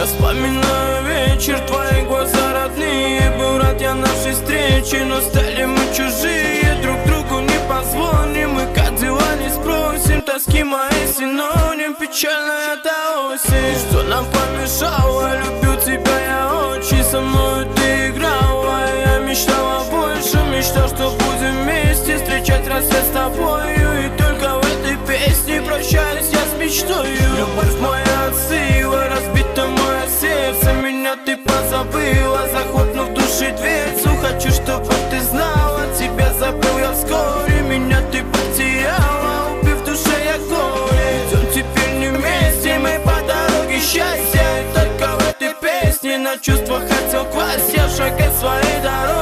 Я вспоминаю вечер, твои глаза родные. Был рад я нашей встрече, но стали мы чужие. Друг другу не позвоним, и как дела не спросим. Тоски мои синоним, печально это осень. Что нам помешало, люблю тебя я очень Со мной ты играла, я мечтала больше Мечтал, что будем вместе встречать рассвет с тобою. И только в этой песне прощаюсь я с мечтою Любовь моя на чувствах хотел класть Я шагать своей дорогой,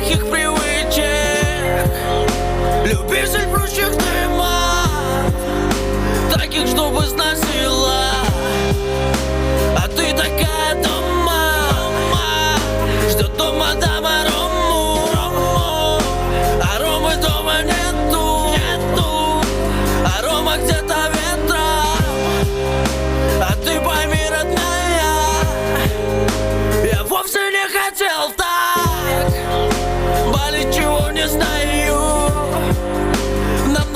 плохих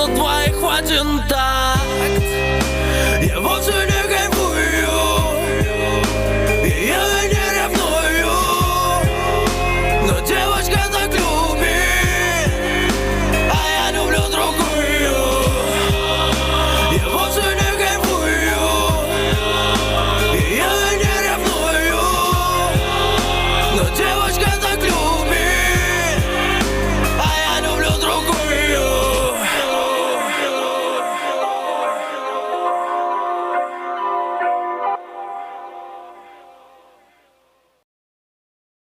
Нам на двоих хватит так Я вовсе не